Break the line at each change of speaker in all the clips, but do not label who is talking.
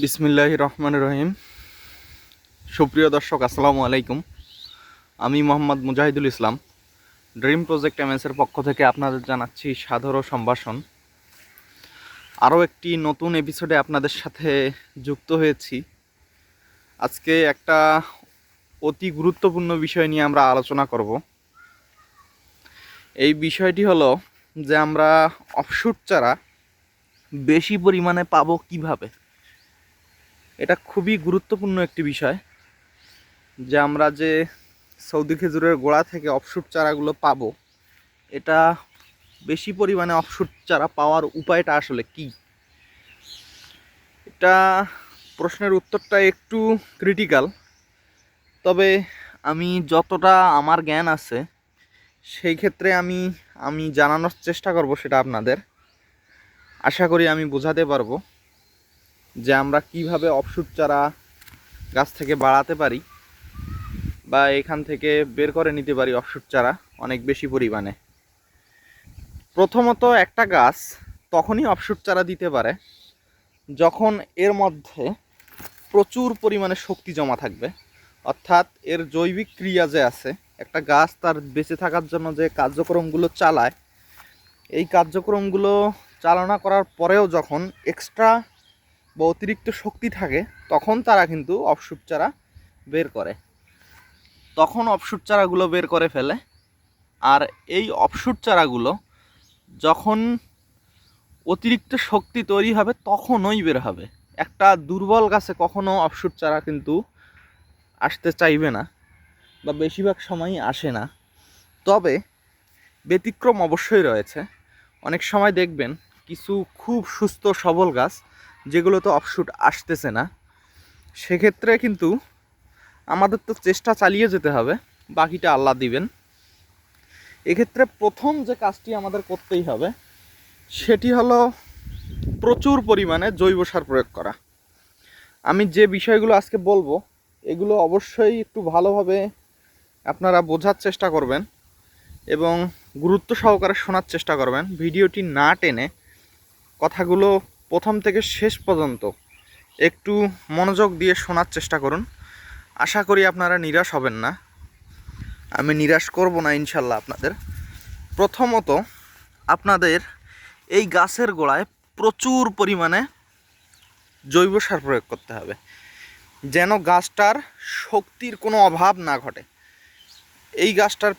বিসমিল্লাহ রহমান রহিম। সুপ্রিয় দর্শক, আসসালামু আলাইকুম। আমি মোহাম্মদ মুজাহিদুল ইসলাম। ড্রিম প্রজেক্ট এমএসের পক্ষ থেকে আপনাদের জানাচ্ছি সাদর ও সম্ভাষণ। আরও একটি নতুন এপিসোডে আপনাদের সাথে যুক্ত হয়েছি। আজকে একটা অতি গুরুত্বপূর্ণ বিষয় নিয়ে আমরা আলোচনা করব। এই বিষয়টি হলো যে আমরা অফশুট চারা বেশি পরিমাণে পাবো কীভাবে? এটা খুবই গুরুত্বপূর্ণ একটি বিষয় যে আমরা যে সৌদি খেজুরের গোড়া থেকে অফশুট চারাগুলো পাবো, এটা বেশি পরিমাণে অফশুট চারা পাওয়ার উপায়টা আসলে কি? এটা প্রশ্নের উত্তরটা একটু ক্রিটিক্যাল তবে আমি যতটা আমার জ্ঞান আছে, সেই ক্ষেত্রে আমি আমি জানানোর চেষ্টা করব সেটা আপনাদের। আশা করি আমি বোঝাতে পারব। যে আমরা কীভাবে অফশুট চারা গাছ থেকে বাড়াতে পারি বা এখান থেকে বের করে নিতে পারি অফশুট চারা অনেক বেশি পরিমাণে। প্রথমত একটা গাছ তখনই অফশুট চারা দিতে পারে যখন এর মধ্যে প্রচুর পরিমাণে শক্তি জমা থাকবে। অর্থাৎ এর জৈবিক ক্রিয়া যে আছে, একটা গাছ তার বেঁচে থাকার জন্য যে কার্যক্রমগুলো চালায়, এই কার্যক্রমগুলো চালনা করার পরেও যখন এক্সট্রা বা অতিরিক্ত শক্তি থাকে, তখন তারা কিন্তু অফশুট চারা বের করে। তখন অফশুট চারাগুলো বের করে ফেলে। আর এই অফশুট চারাগুলো যখন অতিরিক্ত শক্তি তৈরি হবে, তখনই বের হবে। একটা দুর্বল গাছে কখনো অফশুট চারা কিন্তু আসতে চাইবে না বা বেশিরভাগ সময়ই আসে না। তবে ব্যতিক্রম অবশ্যই রয়েছে। অনেক সময় দেখবেন কিছু খুব সুস্থ সবল গাছ যেগুলো তো অফশুট আসতেছে না, সেক্ষেত্রে কিন্তু আমাদের তো চেষ্টা চালিয়ে যেতে হবে, বাকিটা আল্লাহ দিবেন। এক্ষেত্রে প্রথম যে কাজটি আমাদের করতেই হবে, সেটি হলো প্রচুর পরিমাণে জৈব সার প্রয়োগ করা। আমি যে বিষয়গুলো আজকে বলব, এগুলো অবশ্যই একটু ভালোভাবে আপনারা বোঝার চেষ্টা করবেন এবং গুরুত্ব সহকারে শোনার চেষ্টা করবেন। ভিডিওটি না টেনে কথাগুলো প্রথম থেকে শেষ পর্যন্ত একটু মনোযোগ দিয়ে শোনার চেষ্টা করুন। আশা করি আপনারা নিরাশ হবেন না। আমি নিরাশ করব না ইনশাল্লাহ আপনাদের। প্রথমত আপনাদের এই গাছের গোড়ায় প্রচুর পরিমাণে জৈব সার প্রয়োগ করতে হবে, যেন গাছটার শক্তির কোনো অভাব না ঘটে। এই গাছটার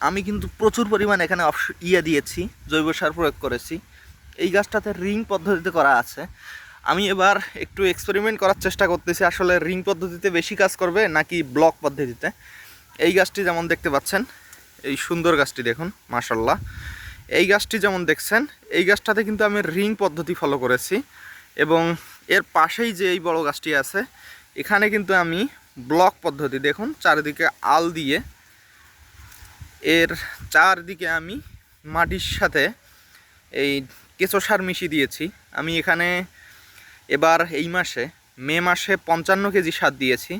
আমি কিন্তু প্রচুর পরিমাণে এখানে ইয়ে দিয়েছি, জৈব সার প্রয়োগ করেছি। এই গাছটাতে রিং পদ্ধতিতে করা আছে। আমি এবার একটু এক্সপেরিমেন্ট করার চেষ্টা করতেছি, আসলে রিং পদ্ধতিতে বেশি কাজ করবে নাকি ব্লক পদ্ধতিতে। এই গাছটি যেমন দেখতে পাচ্ছেন, এই সুন্দর গাছটি দেখুন মাশাল্লাহ এই গাছটি যেমন দেখছেন, এই গাছটাতে কিন্তু আমি রিং পদ্ধতি ফলো করেছি এবং এর পাশেই যে এই বড় গাছটি আছে, এখানে কিন্তু আমি ব্লক পদ্ধতি দেখুন, চারিদিকে আল দিয়ে এর চারদিকে আমি মাটির সাথে এই কেঁচো সার মিশিয়ে দিয়েছি। আমি এখানে এবার এই মাসে, মে মাসে পঞ্চান্ন কেজি সার দিয়েছি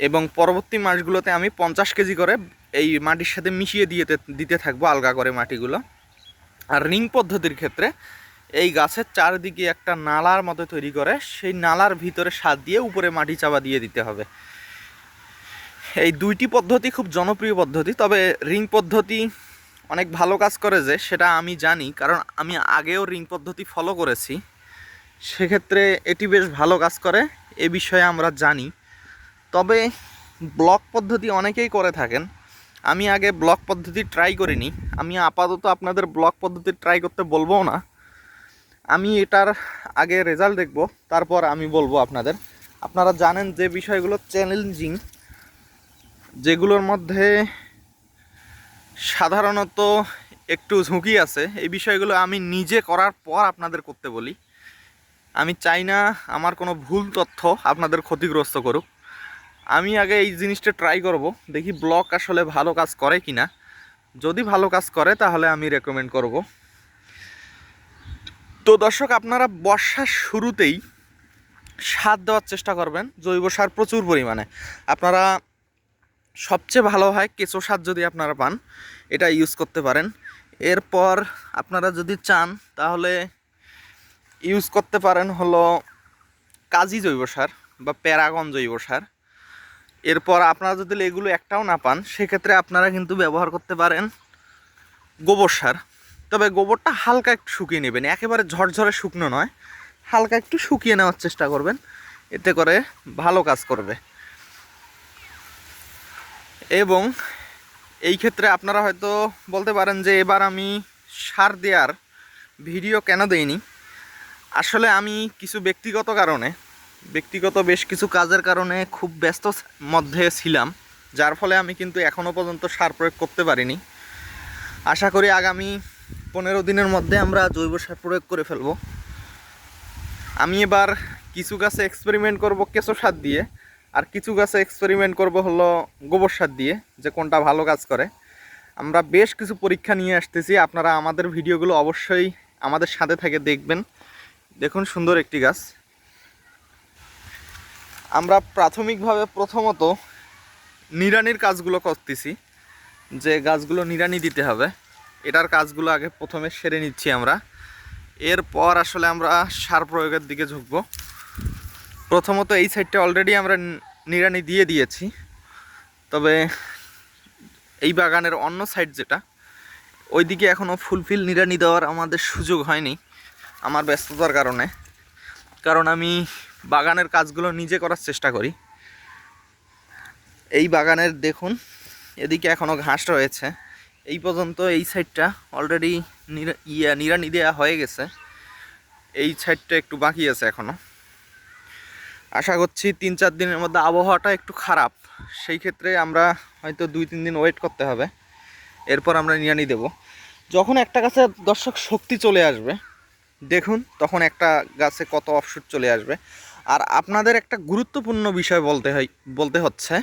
এবং পরবর্তী মাসগুলোতে আমি পঞ্চাশ কেজি করে এই মাটির সাথে মিশিয়ে দিয়ে দিতে থাকব আলগা করে মাটিগুলো। আর রিং পদ্ধতির ক্ষেত্রে এই গাছের চারদিকে একটা নালার মতো তৈরি করে, সেই নালার ভিতরে সার দিয়ে উপরে মাটি চাপা দিয়ে দিতে হবে। এই দুইটি পদ্ধতি খুব জনপ্রিয় পদ্ধতি, তবে রিং পদ্ধতি অনেক ভালো কাজ করে যে, সেটা আমি জানি। কারণ আমি আগেও রিং পদ্ধতি ফলো করেছি। সেক্ষেত্রে এটি বেশ ভালো কাজ করে, এ বিষয়ে আমরা জানি। তবে ব্লক পদ্ধতি অনেকেই করে থাকেন। আমি আগে ব্লক পদ্ধতি ট্রাই করিনি। আমি আপাতত আপনাদের ব্লক পদ্ধতি ট্রাই করতে বলব না। আমি এটার আগে রেজাল্ট দেখব, তারপর আমি বলব আপনাদের। আপনারা জানেন যে বিষয়গুলো চ্যালেঞ্জিং যেগুলোর মধ্যে সাধারণত একটু ঝুঁকি আছে। এই বিষয়গুলো আমি নিজে করার পর আপনাদের করতে বলি। আমি চাই না আমার কোনো ভুল তথ্য আপনাদের ক্ষতিগ্রস্ত করুক। আমি আগে এই জিনিসটা ট্রাই করব, দেখি ব্লক আসলে ভালো কাজ করে কি না যদি ভালো কাজ করে, তাহলে আমি রেকমেন্ড করব। তো দর্শক, আপনারা বর্ষার শুরুতেই সার দেওয়ার চেষ্টা করবেন। জৈব সার প্রচুর পরিমাণে। আপনারা সবচেয়ে ভালো হয় কেঁচো সার যদি আপনারা পান, এটা ইউজ করতে পারেন। এরপর আপনারা যদি চান, তাহলে ইউজ করতে পারেন হলো কাজী জৈব সার বা প্যারাগন জৈব সার। এরপর আপনারা যদি এগুলো একটাও না পান, সেক্ষেত্রে আপনারা কিন্তু ব্যবহার করতে পারেন গোবর সার। তবে গোবরটা হালকা একটু শুকিয়ে নেবেন, একেবারে ঝরঝরে শুকনো নয়, হালকা একটু শুকিয়ে নেওয়ার চেষ্টা করবেন, এতে করে ভালো কাজ করবে। এবং এই ক্ষেত্রে আপনারা হয়তো বলতে পারেন যে এবার আমি সার দেওয়ার ভিডিও কেন দেইনি? আসলে আমি কিছু ব্যক্তিগত কারণে, ব্যক্তিগত বেশ কিছু কাজের কারণে খুব ব্যস্ত মধ্যে ছিলাম, যার ফলে আমি কিন্তু এখনও পর্যন্ত সার প্রয়োগ করতে পারিনি। আশা করি আগামী পনেরো দিনের মধ্যে আমরা জৈব সার প্রয়োগ করে ফেলব। আমি এবার কিছু গাছে এক্সপেরিমেন্ট করব কেঁচো সার দিয়ে। আর কিছু গাছে এক্সপেরিমেন্ট করব হলো গোবর সার দিয়ে, যে কোনটা ভালো কাজ করে। আমরা বেশ কিছু পরীক্ষা নিয়ে আসতেছি, আপনারা আমাদের ভিডিওগুলো অবশ্যই আমাদের সাথে থেকে দেখবেন। দেখুন সুন্দর একটি গাছ। আমরা প্রাথমিকভাবে প্রথমত নিড়ানির কাজগুলো করতেছি, যে গাছগুলো নিড়ানি দিতে হবে। এটার কাজগুলো আগে প্রথমে সেরে নিচ্ছি আমরা। এরপর আসলে আমরা সার প্রয়োগের দিকে ঝুঁকবো। প্রথমত এই সাইডটা অলরেডি আমরা নিড়ানি দিয়ে দিয়েছি। তবে এই বাগানের অন্য সাইড যেটা, ওইদিকে এখনও ফুলফিল নিড়ানি দেওয়ার আমাদের সুযোগ হয়নি আমার ব্যস্ততার কারণে। কারণ আমি বাগানের কাজগুলো নিজে করার চেষ্টা করি। এই বাগানের দেখুন, এদিকে এখনও ঘাস রয়েছে। এই পর্যন্ত এই সাইডটা অলরেডি ইয়া নিড়ানি দেওয়া হয়ে গেছে। এই সাইডটা একটু বাকি আছে এখনও আশা করছি তিন চার দিনের মধ্যে আবহাওয়াটা একটু খারাপ। সেই ক্ষেত্রে আমরা হয়তো দুই তিন দিন ওয়েট করতে হবে। এরপর আমরা নিড়ানি দেব। যখন একটা গাছে দর্শক শক্তি চলে আসবে, দেখুন তখন একটা গাছে কত অফশুট চলে আসবে। আর আপনাদের একটা গুরুত্বপূর্ণ বিষয় বলতে হয়, বলতে হচ্ছে,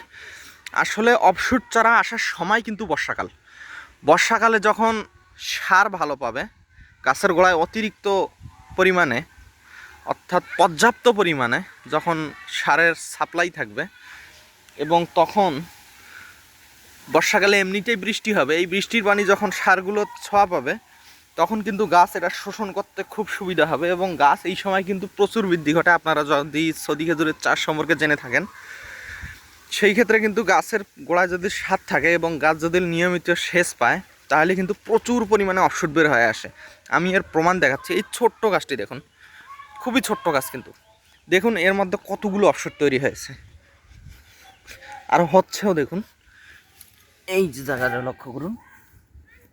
আসলে অফশুট চারা আসার সময় কিন্তু বর্ষাকাল। বর্ষাকালে যখন সার ভালো পাবে, গাছের গোড়ায় অতিরিক্ত পরিমাণে অর্থাৎ পর্যাপ্ত পরিমাণে যখন সারের সাপ্লাই থাকবে এবং তখন বর্ষাকালে এমনিতেই বৃষ্টি হবে, এই বৃষ্টির পানি যখন সারগুলো ছোঁয়া পাবে, তখন কিন্তু গাছ এটা শোষণ করতে খুব সুবিধা হবে এবং গাছ এই সময় কিন্তু প্রচুর বৃদ্ধি ঘটে আপনারা যদি সদি খেজুরের চাষ সম্পর্কে জেনে থাকেন, সেই ক্ষেত্রে কিন্তু গাছের গোড়ায় যদি স্বাদ থাকে এবং গাছ যদি নিয়মিত সেচ পায়, তাহলে কিন্তু প্রচুর পরিমাণে অফশুট বের হয়ে আসে। আমি এর প্রমাণ দেখাচ্ছি, এই ছোট্ট গাছটি দেখুন। খুবই ছোট্ট গাছ কিন্তু। দেখুন, এর মধ্যে কতগুলো অফশুট তৈরি হয়েছে। আর হচ্ছেও দেখুন। এই যে জায়গাটা লক্ষ্য করুন।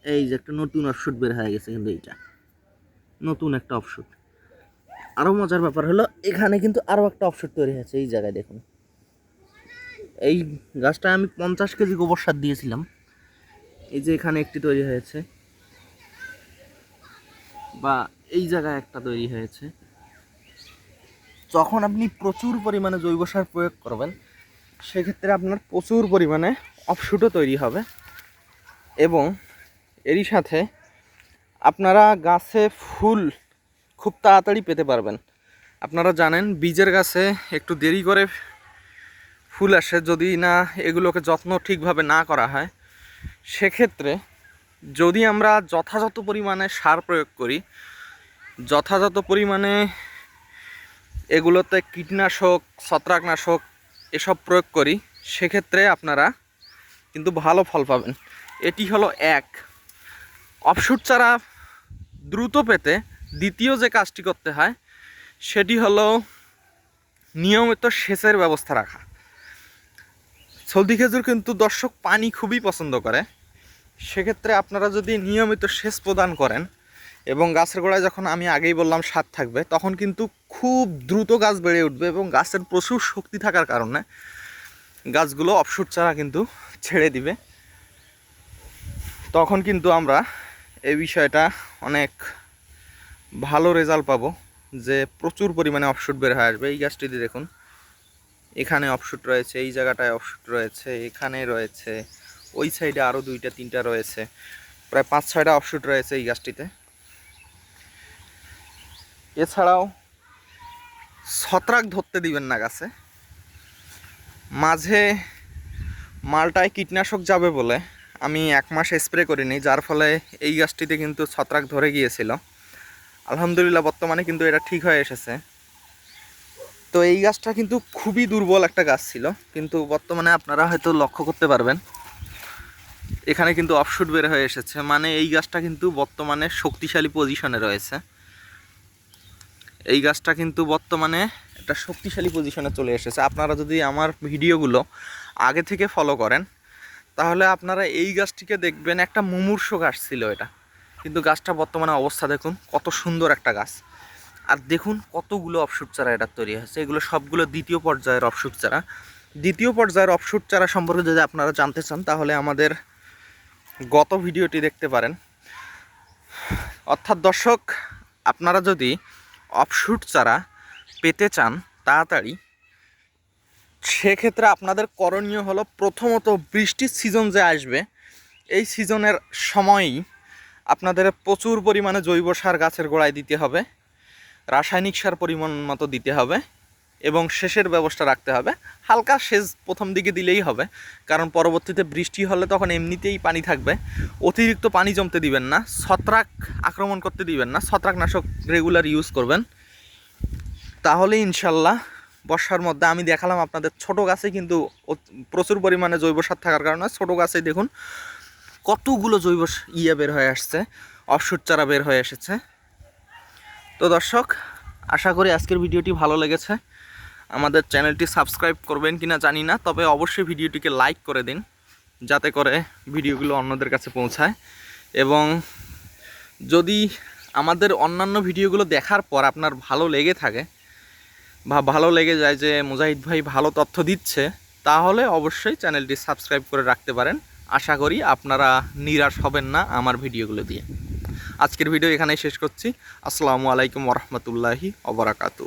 এই যে একটা নতুন অফশুট বের হয়ে গেছে কিন্তু এইটা। নতুন একটা অফশুট আরও মজার ব্যাপার হলো, এখানে কিন্তু আরও একটা অফশুট তৈরি হয়েছে, এই জায়গায় দেখুন। এই গাছটা আমি পঞ্চাশ কেজি গোবর সার দিয়েছিলাম। এই যে এখানে একটি তৈরি হয়েছে। বা এই জায়গায় একটা তৈরি হয়েছে। যখন আপনি প্রচুর পরিমাণে জৈব সার প্রয়োগ করবেন, সেক্ষেত্রে আপনার প্রচুর পরিমাণে অফশুটও তৈরি হবে এবং এরই সাথে আপনারা গাছে ফুল খুব তাড়াতাড়ি পেতে পারবেন। আপনারা জানেন, বীজের গাছে একটু দেরি করে ফুল আসে, যদি না এগুলোকে যত্ন ঠিকভাবে না করা হয়, সেক্ষেত্রে যদি আমরা যথাযথ পরিমাণে সার প্রয়োগ করি, যথাযথ পরিমাণে এগুলোতে কীটনাশক, ছত্রাকনাশক এসব প্রয়োগ করি। সেক্ষেত্রে আপনারা কিন্তু ভালো ফল পাবেন। এটি হলো এক। অফশুট চারা দ্রুত পেতে দ্বিতীয় যে কাজটি করতে হয়, সেটি হলো নিয়মিত সেচের ব্যবস্থা রাখা। সলদি খেজুর কিন্তু দর্শক পানি খুবই পছন্দ করে। সেক্ষেত্রে আপনারা যদি নিয়মিত সেচ প্রদান করেন এবং গাছের গোড়ায় যখন আমি আগেই বললাম স্বাদ থাকবে, তখন কিন্তু খুব দ্রুত গাছ বেড়ে উঠবে এবং গাছের প্রচুর শক্তি থাকার কারণে গাছগুলো অফশুট চারা কিন্তু ছেড়ে দিবে। তখন কিন্তু আমরা এই বিষয়টা অনেক ভালো রেজাল্ট পাবো যে প্রচুর পরিমাণে অফশুট বের হয়ে আসবে। এই গাছটিতে দেখুন, এখানে অফশুট রয়েছে, এই জায়গাটায় অফশুট রয়েছে, এখানে রয়েছে, ওই সাইডে আরও দুইটা, তিনটা রয়েছে, প্রায় পাঁচ ছয়টা অফশুট রয়েছে এই গাছটিতে। এছাড়াও ছত্রাক ধরতে দিবেন না গাছে। মাঝে মালটায় কীটনাশক যাবে বলে আমি এক মাস স্প্রে করিনি, যার ফলে এই গাছটিতে কিন্তু ছত্রাক ধরে গিয়েছিল। আলহামদুলিল্লাহ বর্তমানে কিন্তু এটা ঠিক হয়ে এসেছে। তো এই গাছটা কিন্তু খুবই দুর্বল একটা গাছ ছিল, কিন্তু বর্তমানে আপনারা হয়তো লক্ষ্য করতে পারবেন, এখানে কিন্তু অফশুট বের হয়ে এসেছে। মানে এই গাছটা কিন্তু বর্তমানে শক্তিশালী পজিশনে রয়েছে। এই গাছটা কিন্তু বর্তমানে একটা শক্তিশালী পজিশনে চলে এসেছে। আপনারা যদি আমার ভিডিওগুলো আগে থেকে ফলো করেন, তাহলে আপনারা এই গাছটিকে দেখবেন একটা মুমূর্ষ গাছ ছিল এটা। কিন্তু গাছটা বর্তমানে অবস্থা দেখুন, কত সুন্দর একটা গাছ। আর দেখুন কতগুলো অফশুট চারা এটা তৈরি হয়েছে। এগুলো সবগুলো দ্বিতীয় পর্যায়ের অফশুট চারা। দ্বিতীয় পর্যায়ের অফশুট চারা সম্পর্কে যদি আপনারা জানতে চান, তাহলে আমাদের গত ভিডিওটি দেখতে পারেন। অর্থাৎ দর্শক, আপনারা যদি অফশুট চারা পেতে চান তাড়াতাড়ি, সেক্ষেত্রে আপনাদের করণীয় হলো প্রথমত বৃষ্টির সিজন যে আসবে, এই সিজনের সময়ই আপনাদের প্রচুর পরিমাণে জৈব সার গাছের গোড়ায় দিতে হবে, রাসায়নিক সার পরিমাণ মতো দিতে হবে। এবং সেচের ব্যবস্থা রাখতে হবে। হালকা সেচ প্রথম দিকে দিলেই হবে, কারণ পরবর্তীতে বৃষ্টি হলে তখন এমনিতেই পানি থাকবে। অতিরিক্ত পানি জমতে দিবেন না, ছত্রাক আক্রমণ করতে দিবেন না, ছত্রাকনাশক রেগুলার ইউজ করবেন। তাহলে ইনশাল্লাহ বর্ষার মধ্যে, আমি দেখালাম আপনাদের ছোট গাছে কিন্তু প্রচুর পরিমাণে জৈব সার থাকার কারণে ছোট গাছে দেখুন কতগুলো জৈব ইয়ে বের হয়ে আসছে অফশুট চারা বের হয়ে এসেছে। তো দর্শক, আশা করি আজকের ভিডিওটি ভালো লেগেছে। আমাদের চ্যানেলটি সাবস্ক্রাইব করবেন কিনা জানি না, তবে অবশ্যই ভিডিওটিকে লাইক করে দিন, যাতে করে ভিডিওগুলো অন্যদের কাছে পৌঁছায়। এবং যদি আমাদের অন্যান্য ভিডিওগুলো দেখার পর আপনার ভালো লেগে থাকে বা ভালো লেগে যায় যে মুজাহিদ ভাই ভালো তথ্য দিচ্ছে, তাহলে অবশ্যই চ্যানেলটি সাবস্ক্রাইব করে রাখতে পারেন। আশা করি আপনারা নিরাশ হবেন না আমার ভিডিওগুলো দিয়ে। আজকের ভিডিও এখানেই শেষ করছি। আসসালামু আলাইকুম রহমতুল্লাহি অবরাকাতু